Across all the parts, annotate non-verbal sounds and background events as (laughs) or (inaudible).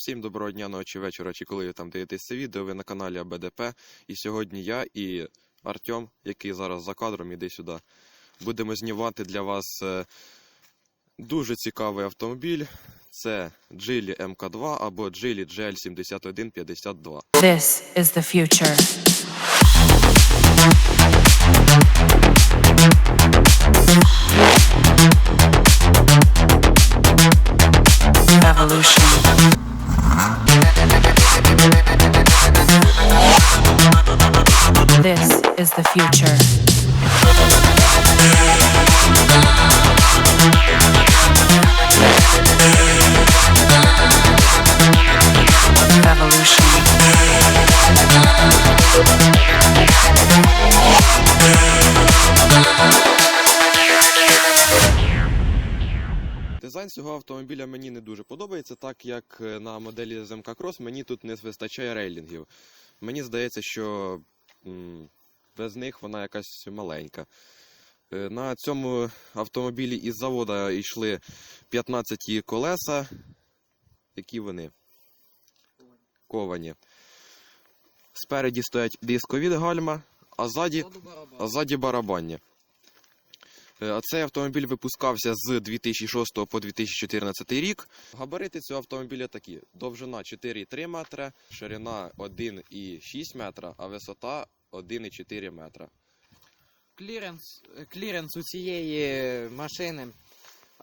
Всім доброго дня, ночі, вечора, чи коли ви там дивитесь це відео, ви на каналі АБДП. І сьогодні я і Артем, який зараз за кадром, іди сюди. Будемо знімати для вас е, дуже цікавий автомобіль. Це Geely MK2 або Geely GL7152. This is the future. Evolution. This is the future. Evolution. Дизайн цього автомобіля мені не дуже подобається, так як е, на моделі МК Cross мені тут не вистачає рейлінгів. Мені здається, що без них вона якась маленька. Е, На цьому автомобілі із завода йшли 15 колеса. Які вони? Ковані. Спереді стоять дискові гальма, а ззаді, а ззаді барабанні. Е, цей автомобіль випускався з 2006 по 2014 рік. Габарити цього автомобіля такі: довжина 4,3 метра, ширина 1,6 метра, а висота 1,4 метра. Кліренс, кліренс у цієї машини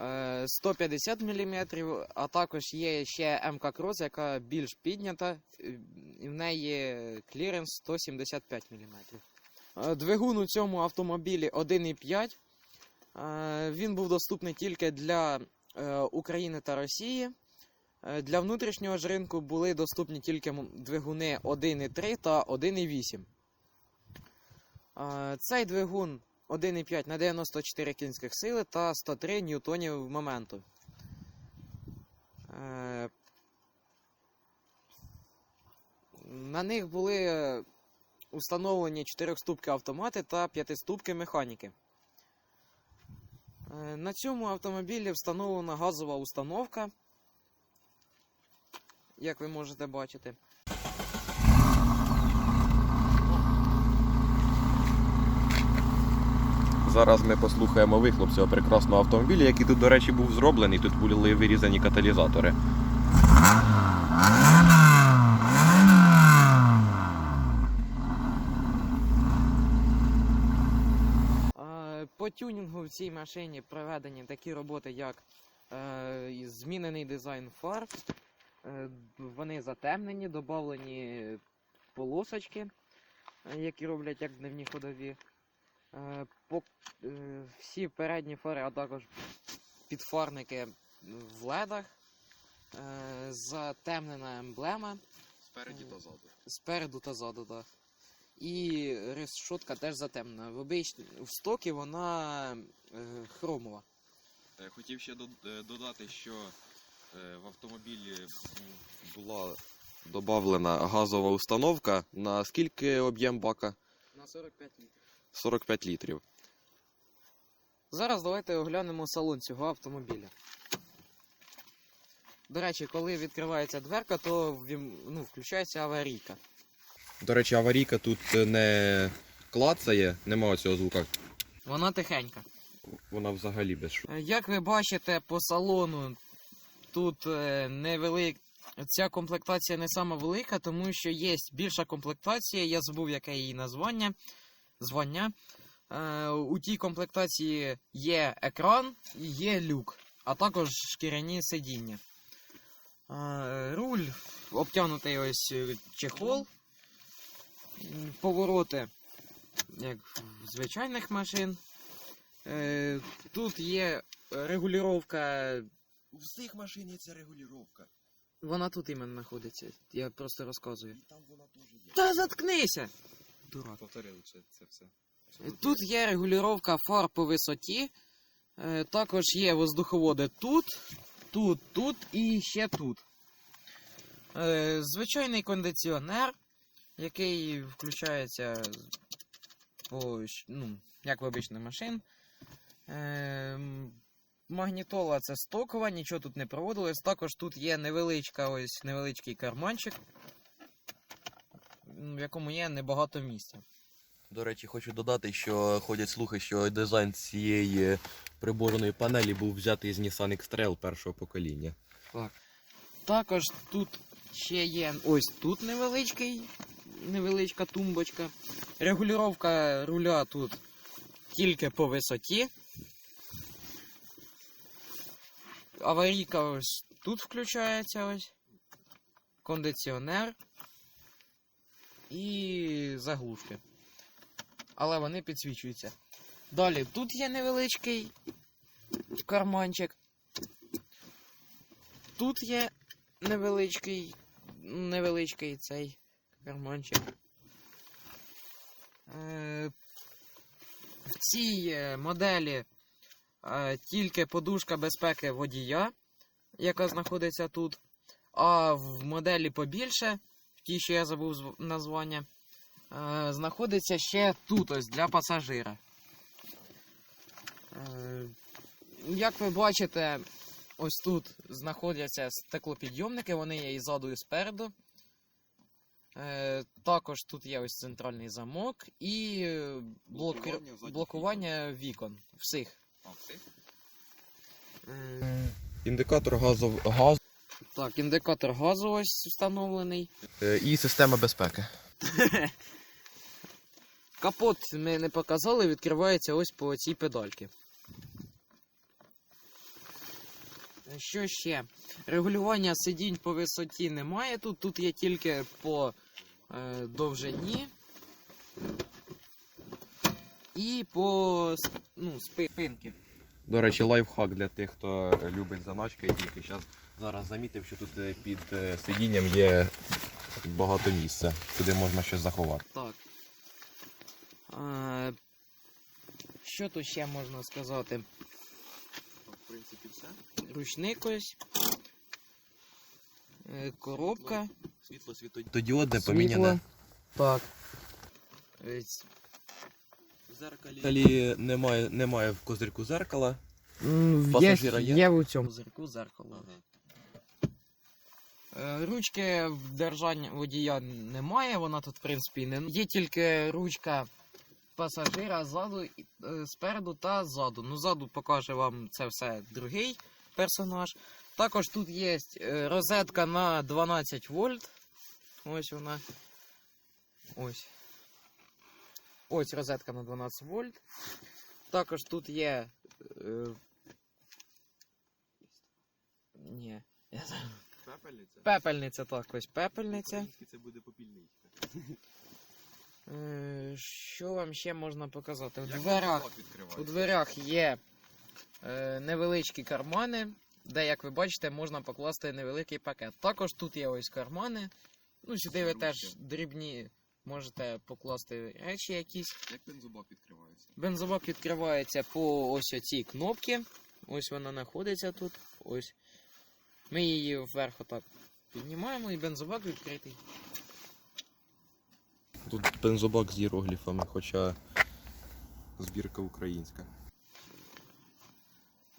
е, 150 мм, а також є ще МК Cross, яка більш піднята, е, і в неї кліренс 175 мм. Е, Двигун у цьому автомобілі 1,5. Е, Він був доступний тільки для е, України та Росії. Е, Для внутрішнього ж ринку були доступні тільки двигуни 1,3 та 1,8. Е, Цей двигун 1,5 на 94 кінських сили та 103 ньютонів моменту. На них були установлені 4-ступки автомати та 5-ступки механіки. Е, На цьому автомобілі встановлена газова установка, як ви можете бачити. Зараз ми послухаємо вихлоп цього прекрасного автомобіля, який тут, до речі, був зроблений. Тут були вирізані каталізатори. Е, По тюнінгу в цій машині проведені такі роботи, як е, змінений дизайн фар, е, вони затемнені, додавлені полосочки, е, які роблять як дневні ходові. Е, По, е, всі передні фари, а також підфарники в ледах, е, затемнена емблема Спереді та ззаду. спереду та ззаду, так. І решотка теж затемнена. В обич... в стокі вона е, хромова. Е, Хотів ще е, додати, що е, в автомобілі була додавлена газова установка. На скільки об'єм бака? На 45 літрів. 45 літрів. Зараз давайте оглянемо салон цього автомобіля. До речі, коли відкривається дверка, то ну, включається аварійка. До речі, аварійка тут е, не клацає, немає цього звука. Вона тихенька. Вона взагалі без шуму. Е, Як ви бачите по салону, тут е, невелик... ця комплектація не сама велика, тому що є більша комплектація, я забув, яке її названня. Звання. У тій комплектації є екран і є люк, а також шкіряні сидіння. Руль обтягнутий ось чехол. Повороти, як в звичайних машин. Е, тут є регулювання. У всіх машин є ця регулювання. Вона тут іменно знаходиться. Я просто розказую. І там вона теж є. Та заткнися! Дурак. Повторили це, це все. Тут є регулювання фар по висоті. Е, Також є воздуховоди тут, тут, тут і ще тут. Е, Звичайний кондиціонер, який включається по, ну, як в обичних машин. Ем, магнітола це стокова, нічого тут не проводилось. Також тут є невеличка, ось невеличкий карманчик, в якому є небагато місця. До речі, хочу додати, що ходять слухи, що дизайн цієї приборної панелі був взятий з Nissan X-Trail першого покоління. Так. Також тут ще є ось тут невеличкий, невеличка тумбочка. Регулювання руля тут тільки по висоті. Аварійка ось тут включається ось. Кондиціонер і заглушки. Але вони підсвічуються. Далі тут є невеличкий карманчик. Тут є невеличкий, невеличкий цей карманчик. Е, в цій е, моделі е, тільки подушка безпеки водія, яка знаходиться тут. А в моделі побільше, в тій, що я забув названня, знаходиться ще тут ось для пасажира. Як ви бачите, ось тут знаходяться стеклопідйомники, вони є і ззаду, і спереду. Е, також тут є ось центральний замок і е, блок... Блокування блокування вікон. Всіх. Е, Індикатор газов... газ так, індикатор газу ось встановлений. і система безпеки. (laughs) Капот ми не показали, відкривається ось по цій педальці. Що ще? Регулювання сидінь по висоті немає тут, тут є тільки по е, довжині і по ну, спинки. До речі, лайфхак для тих, хто любить заначки і тільки зараз зараз замітив, що тут е, під е, сидінням є багато місця, куди можна щось заховати. Так. Е, що тут ще можна сказати? В принципі, все. Ручник ось. Е, коробка. Світло світодіодне Світло. поміняне. Так. Ось. В зеркалі немає, немає в козирку зеркала. М, Пасажира є? є в цьому зерку зеркало. Е, Ручки в держанні водія немає, вона тут, в принципі, не є тільки ручка пасажира ззаду, е, спереду та ззаду. Ну, ззаду покаже вам це все другий персонаж. Також тут є е, розетка на 12 вольт. Ось вона. Ось. Ось розетка на 12 вольт. Також тут є. Е... Ні. Пепельниця? Пепельниця, так, ось пепельниця. це буде попільний. Е, Що вам ще можна показати? У дверях, у дверях є е, невеличкі кармани, де, як ви бачите, можна покласти невеликий пакет. Також тут є ось кармани. Ну, сюди ви теж дрібні можете покласти речі якісь. Як бензобак відкривається? Бензобак відкривається по ось цій кнопці. Ось вона знаходиться тут. Ось. Ми її вверх отак піднімаємо і бензобак відкритий. Тут бензобак з іерогліфами, хоча збірка українська.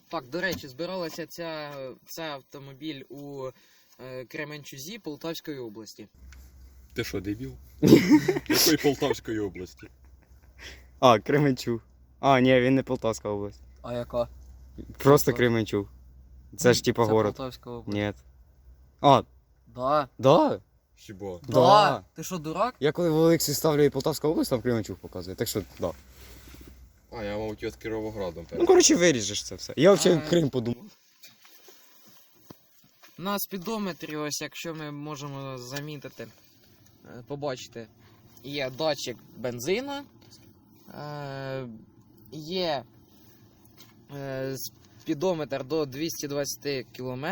Так, до речі, збиралася ця, ця автомобіль у е, Кременчузі Полтавської області. Ти що, дебіл? (laughs) Якої Полтавської області? А, Кременчуг. А, ні, він не Полтавська область. А яка? Просто. Кременчуг. Це ж типа город. Полтавська область. Ні. А, Да. да? Хіба? Да. Ти що, дурак? Я коли в Олексі ставлю і Полтавська область, там Кременчуг показує. Так що, да. А, я мав з Кіровоградом. Ну, коротше, виріжеш це все. Я взагалі А. Крим подумав. На спідометрі, ось якщо ми можемо замітити, е, побачити, є датчик бензину, е, є е, спідометр до 220 км,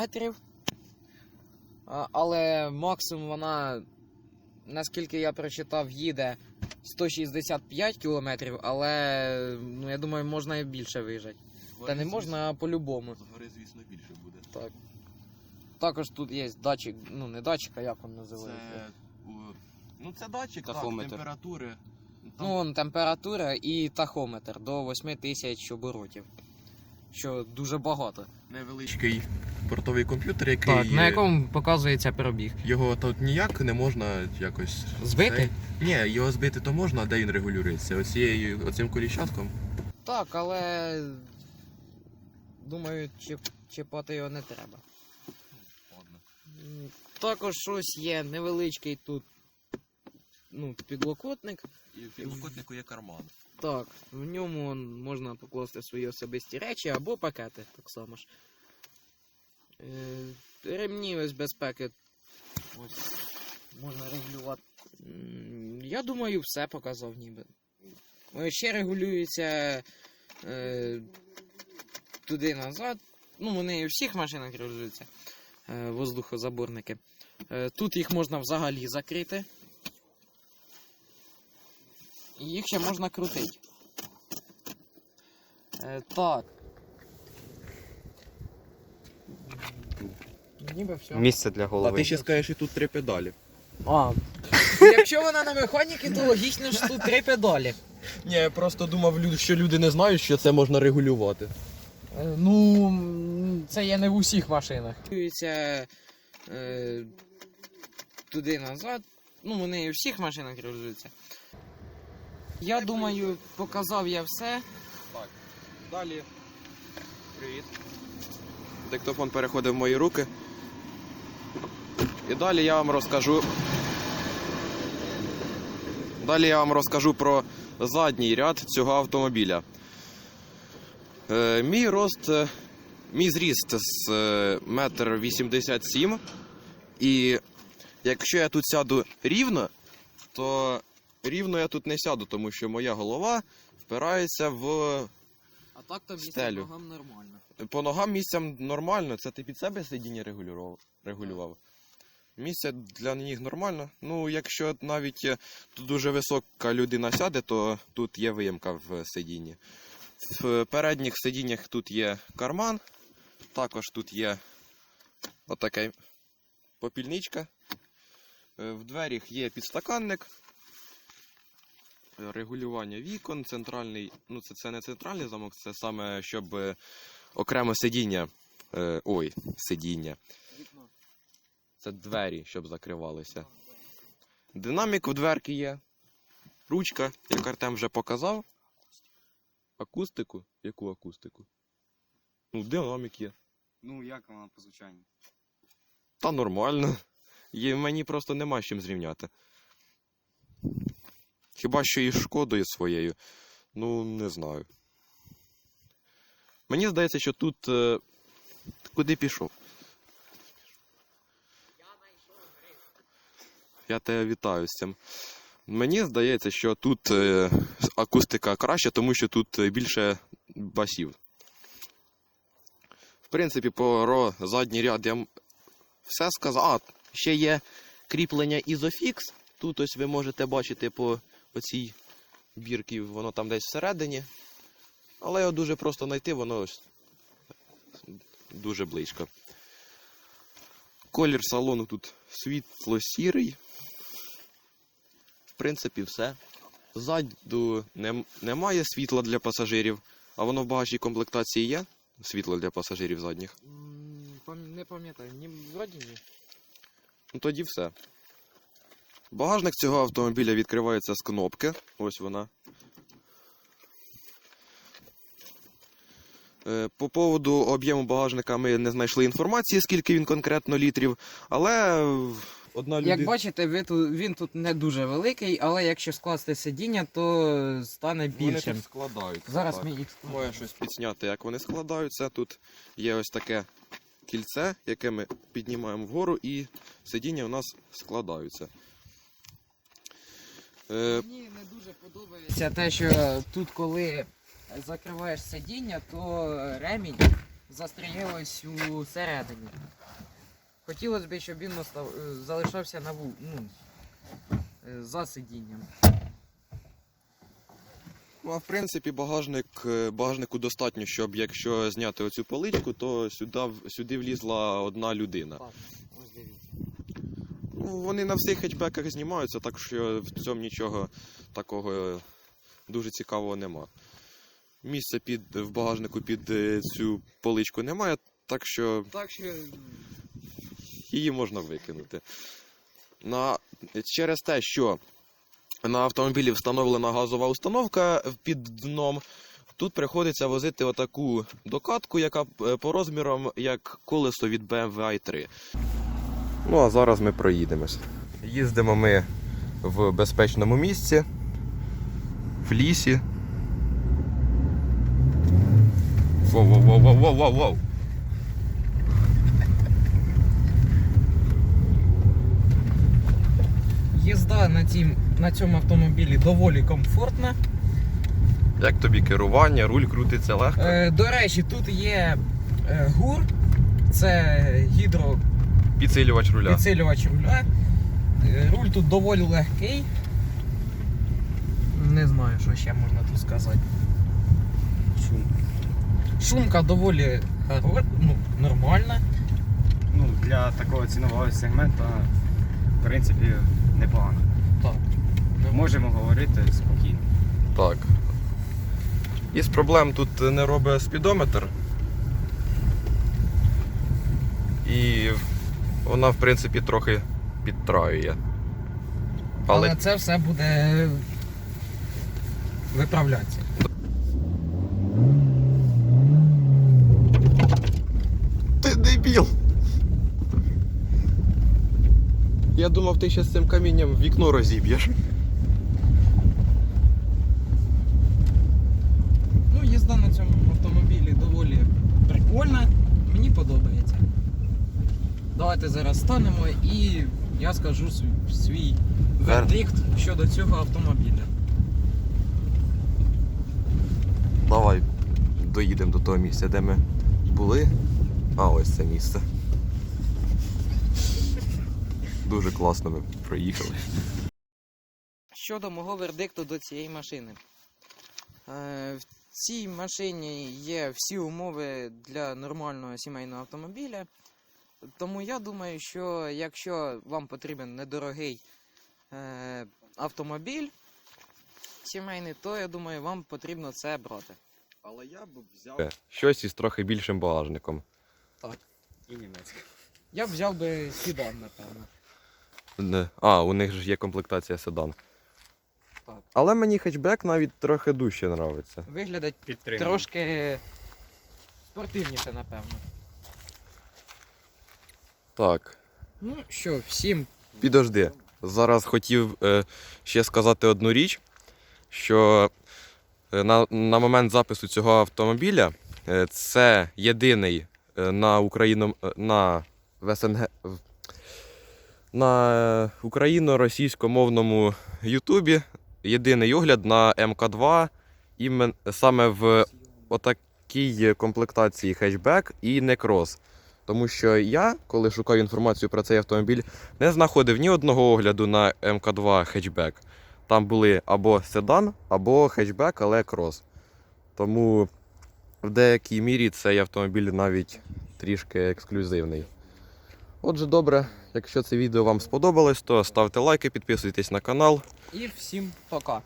але максимум вона, наскільки я прочитав, їде 165 км, але ну, я думаю, можна і більше виїжджати. Та не можна, а по-любому. Згори, звісно, більше буде. Так. Також тут є датчик, ну не датчик, а як він називається? Це, ну, це датчик Тахометр. Так, температури. Ну, вон температура і тахометр до 8000 оборотів. що дуже багато. Невеличкий портовий комп'ютер, який Так, на якому показується пробіг. його тут ніяк не можна якось Збити? Цей- Ні, його збити то можна, а де він регулюється? Оцією оцим коліщатком? Так, але думаю, чіп- чіпати його не треба. М, Також щось є невеличкий тут ну, підлокотник. І в підлокотнику є карман. Так, в ньому можна покласти свої особисті речі або пакети, так само ж. Е, ремні ось безпеки. Ось, можна регулювати. Я думаю, все показав ніби. Ще регулюється е, туди назад. Ну, вони у всіх машинах регулюються. Е, воздухозаборники. Е, тут їх можна взагалі закрити. І їх ще можна крутити. Е, так. Ніби все. Місце для А ти ще скажеш, і тут три педалі. А. Якщо вона на механіки, то логічно що тут три педалі. Ні, я просто думав, що люди не знають, що це можна регулювати. Е, Ну, це є не в усіх машинах. Регулюється е, туди назад. Ну, вони і в всіх машинах регулюються. Я думаю, показав я все. Так, далі. Привіт. Диктофон переходить в мої руки. І далі я вам розкажу. Далі я вам розкажу про задній ряд цього автомобіля. Е, мій рост, е, мій зріст з е, метр вісімдесят сім. І якщо я тут сяду рівно, то рівно я тут не сяду, тому що моя голова впирається в А так то місце Стелю. ногам нормально. по ногам місцям нормально, це ти під себе сидіння регулював, регулював. Місце для ніг нормально. Ну, якщо навіть е, тут дуже висока людина сяде, то тут є виємка в сидінні. В передніх сидіннях тут є карман, також тут є отака попільничка. Е, В дверях є підстаканник, регулювання вікон, центральний, ну це, це не центральний замок, це саме щоб е, окремо сидіння. Ой, сидіння. Це двері, щоб закривалися. Динамік в дверки є. Ручка, як Артем вже показав. Акустику? Яку акустику? Ну, динамік є. Ну, як вона по звучанню? Та нормально. Є, мені просто нема з чим зрівняти. Хіба що із шкодою своєю. Ну, не знаю. Мені здається, що тут. Е... Куди пішов? Я тебе вітаю з цим. Мені здається, що тут е, акустика краща, тому що тут е, більше басів. В принципі, про задній ряд я все сказав. А, ще є кріплення Isofix. Тут ось ви можете бачити по оцій бірці, воно там десь всередині. Але його дуже просто знайти, воно ось дуже близько. Колір салону тут світло-сірий. В принципі, все. Ззаду нем- немає світла для пасажирів, а воно в багажній комплектації є. Світло для пасажирів задніх. Не пам'ятаю, ні, вроді ні. Ну тоді все. Багажник цього автомобіля відкривається з кнопки. Ось вона. Е, По поводу об'єму багажника ми не знайшли інформації, скільки він конкретно літрів, але е, одна людина. Як бачите, ви тут, він тут не дуже великий, але якщо скласти сидіння, то стане Вони більшим. тут складаються. Зараз так. ми їх складемо. Моє щось підсняти, як вони складаються. Тут є ось таке кільце, яке ми піднімаємо вгору, і сидіння у нас складаються. Е, Мені не дуже подобається те, що тут, коли закриваєш сидіння, то ремінь застряє ось у середині. Хотілося б, щоб він е, залишався на ву... ну, е, за сидінням. Ну, а в принципі, багажник, е, багажнику достатньо, щоб якщо зняти оцю поличку, то сюди, сюди влізла одна людина. Ну, вони на всіх хетчбеках знімаються, так що в цьому нічого такого дуже цікавого нема. місця під, в багажнику під цю поличку немає, так що Так що її можна викинути. На, через те, що на автомобілі встановлена газова установка під дном, тут приходиться возити отаку докатку, яка е, по розмірам як колесо від BMW i3. Ну а зараз ми проїдемось. Їздимо ми в безпечному місці, в лісі. Воу-воу-воу-воу-воу-воу! Їзда на, цім, на цьому автомобілі доволі комфортна. Як тобі керування, руль крутиться легко. Е, до речі, тут є е, гур, це Підсилювач руля. гідропідсилювач руля. Е, руль тут доволі легкий. Не знаю, що ще можна тут сказати. Шум. Шумка доволі хоро- ну, нормальна. Ну, для такого цінового сегменту, в принципі, непогано. Так. Можемо говорити спокійно. Так. Із проблем тут не робить спідометр. І вона, в принципі, трохи підтраює. Але... Але це все буде виправлятися. Ти дебіл! Я думав, ти ще з цим камінням вікно розіб'єш. Ну, їзда на цьому автомобілі доволі прикольна. Мені подобається. Давайте зараз станемо і я скажу свій, свій вердикт щодо цього автомобіля. давай доїдемо до того місця, де ми були. А ось це місце. Дуже класно ми проїхали. Щодо мого вердикту до цієї машини. Е, В цій машині є всі умови для нормального сімейного автомобіля. Тому я думаю, що якщо вам потрібен недорогий е, автомобіль сімейний, то я думаю, вам потрібно це брати. Але я б взяв. Щось із трохи більшим багажником. Так. І німецька. Я б взяв би седан, напевно. Не. А, у них ж є комплектація седан. Так. Але мені хетчбек навіть трохи дужче подобається. Виглядать Підтримую. трошки спортивніше, напевно. Так. Ну що, всім Підожди. Зараз хотів е, ще сказати одну річ, що е, на, на момент запису цього автомобіля е, це єдиний е, на Україну е, на в СНГ в- на україно-російськомовному Ютубі єдиний огляд на МК2 імен, саме в отакій комплектації хетчбек і некрос. Тому що я, коли шукав інформацію про цей автомобіль, не знаходив ні одного огляду на МК2 хетчбек. Там були або седан, або хетчбек, але крос. Тому в деякій мірі цей автомобіль навіть трішки ексклюзивний. Отже, добре, якщо це відео вам сподобалось, то ставте лайки, підписуйтесь на канал. і всім пока.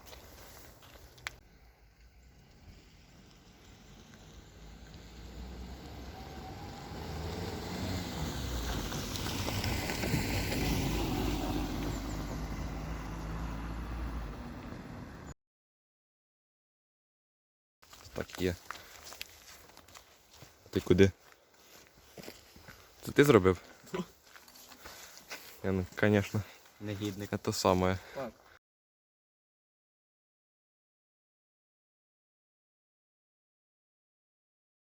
Так є. Ти куди? Це ти зробив? Я, ну, звісно, Негідник. це саме. Так.